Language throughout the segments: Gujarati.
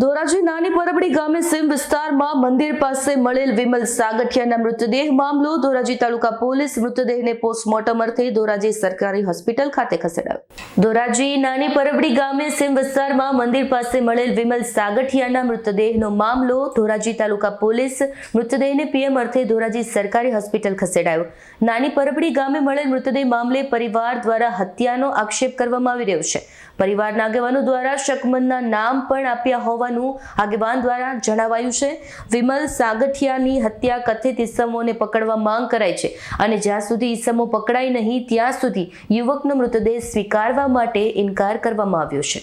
ધોરાજી નાની પરબડી ગામે સીમ વિસ્તારમાં મંદિર પાસે મળેલ વિમલ સાગઠિયાના મૃતદેહ મામલો ધોરાજી તાલુકા પોલીસ મૃતદેહને પોસ્ટમોર્ટમ અર્થે ધોરાજી સરકારી હોસ્પિટલ ખાતે ખસેડાયો. ધોરાજી નાની પરબડી ગામે સીમ વિસ્તારમાં મંદિર પાસે મળેલ વિમલ સાગઠિયાના મૃતદેહનો મામલો ધોરાજી તાલુકા પોલીસ મૃતદેહને પીએમ અર્થે ધોરાજી સરકારી હોસ્પિટલ ખસેડાયો. નાની પરબડી ગામે મળેલ મૃતદેહ મામલે પરિવાર દ્વારા હત્યાનો આક્ષેપ કરવામાં આવી રહ્યો છે. પરિવારના આગેવાનો દ્વારા શકમનના નામ પણ આપ્યા હોવાનું આગેવાન દ્વારા જણાવાયું છે. વિમલ સાગઠિયાની હત્યા કથિત ઈસમોને પકડવા માંગ કરાઈ છે અને જ્યાં સુધી ઈસમો પકડાય નહીં, ત્યાં સુધી યુવકનો મૃતદેહ સ્વીકારવા માટે ઇનકાર કરવામાં આવ્યો છે.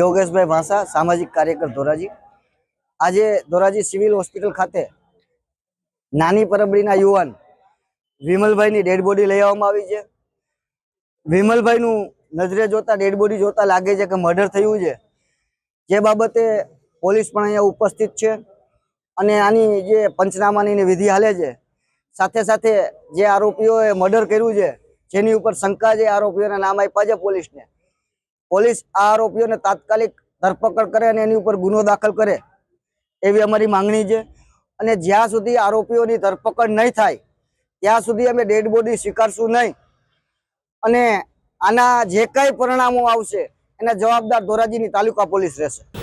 યોગેશભાઈ ભાષા સામાજિક કાર્યકર ધોરાજી. આજે ધોરાજી સિવિલ હોસ્પિટલ ખાતે નાની પરબડીના યુવાન વિમલભાઈની ડેડ બોડી લઈ આવવામાં આવી છે. વિમલભાઈનું નજરે જોતા, ડેડ બોડી જોતા લાગે છે કે મર્ડર થયું છે. જે બાબતે પોલીસ પણ અહીંયા ઉપસ્થિત છે. અને આની જે પંચનામાની વિધિ હાલે છે, સાથે સાથે જે આરોપીઓએ મર્ડર કર્યું છે, જેની ઉપર શંકા છે આરોપીઓના નામ આપ્યા છે પોલીસને. પોલીસ આ આરોપીઓને તાત્કાલિક ધરપકડ કરે અને એની ઉપર ગુનો દાખલ કરે, એવી અમારી માંગણી છે. અને જ્યાં સુધી આરોપીઓની ધરપકડ નહીં થાય, ત્યાં સુધી અમે ડેડ બોડી સ્વીકારશું નહીં. અને આના જે કાંઈ પરિણામો આવશે, એના જવાબદાર ધોરાજીની તાલુકા પોલીસ રહેશે.